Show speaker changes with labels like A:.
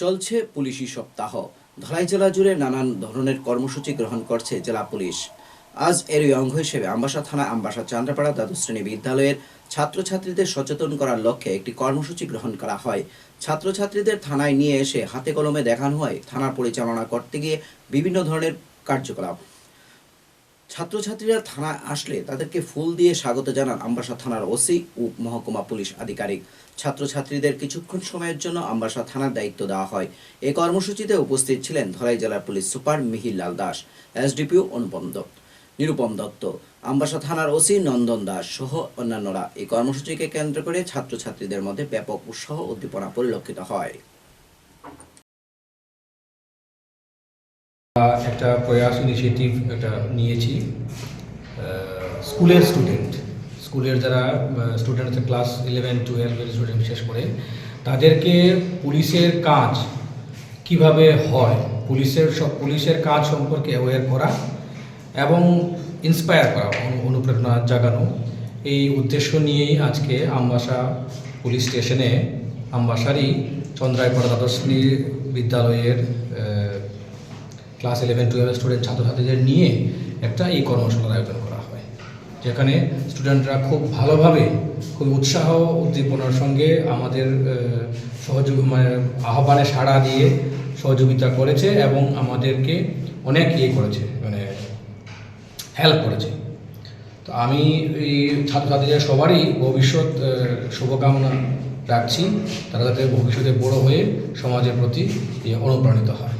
A: চলছে পুলিশি সপ্তাহ। ধলাই জেলা জুড়ে নানান ধরনের কর্মসূচি গ্রহণ করছে জেলা পুলিশ। আজ এরই অঙ্গ হিসেবে আম্বাসা থানা আম্বাসা চান্দ্রাপাড়া দ্বাদশ শ্রেণি বিদ্যালয়ের ছাত্রছাত্রীদের সচেতন করার লক্ষ্যে একটি কর্মসূচি গ্রহণ করা হয়। ছাত্রছাত্রীদের থানায় নিয়ে এসে হাতে কলমে দেখানো হয় থানা পরিচালনা করতে গিয়ে বিভিন্ন ধরনের কার্যকলাপ। ছাত্রছাত্রীরা থানায় আসলে তাদেরকে ফুল দিয়ে স্বাগত জানান আমবাসা থানার ওসি ও মহকুমা পুলিশ আধিকারিক। ছাত্রছাত্রীদের কিছুক্ষণ সময়ের জন্য আমবাসা থানার দায়িত্ব দেওয়া হয়। এই কর্মসূচিতে উপস্থিত ছিলেন ধলাই জেলার police super Mihir Lal Das, SDPO Anupam Datta, Nirupam Datta, Ambassa থানার ওসি নন্দন দাস সহ অন্যান্যরা। এই কর্মসূচিকে কেন্দ্র করে ছাত্রছাত্রীদের মধ্যে ব্যাপক উৎসাহ উদ্দীপনা পরিলক্ষিত হয়।
B: একটা প্রয়াস ইনিশিয়েটিভ একটা নিয়েছি। স্কুলের স্টুডেন্ট স্কুলের যারা স্টুডেন্ট আছে ক্লাস ইলেভেন টুয়েলভের স্টুডেন্ট বিশেষ করে, তাদেরকে পুলিশের কাজ কীভাবে হয়? পুলিশের সব পুলিশের কাজ সম্পর্কে অ্যাওয়্যার করা এবং ইন্সপায়ার করা, অনু- অনুপ্রেরণা জাগানো। এই উদ্দেশ্য নিয়েই আজকে আমবাসা পুলিশ স্টেশনে, আমবাসারই চন্দ্রাইপাড়া দ্বাদশ বিদ্যালয়ের ক্লাস ইলেভেন টুয়েলভ স্টুডেন্ট ছাত্রছাত্রীদের নিয়ে একটা এই কর্মশালার আয়োজন করা হয়, যেখানে স্টুডেন্টরা খুব ভালোভাবে খুব উৎসাহ উদ্দীপনার সঙ্গে আমাদের সহযোগ মানে আহ্বানে সাড়া দিয়ে সহযোগিতা করেছে এবং আমাদেরকে অনেক ইয়ে করেছে মানে হেল্প করেছে। তো আমি এই ছাত্রছাত্রীদের সবারই ভবিষ্যৎ শুভকামনা রাখছি, তারা যাতে ভবিষ্যতে বড় হয়ে সমাজের প্রতি অনুপ্রাণিত হয়।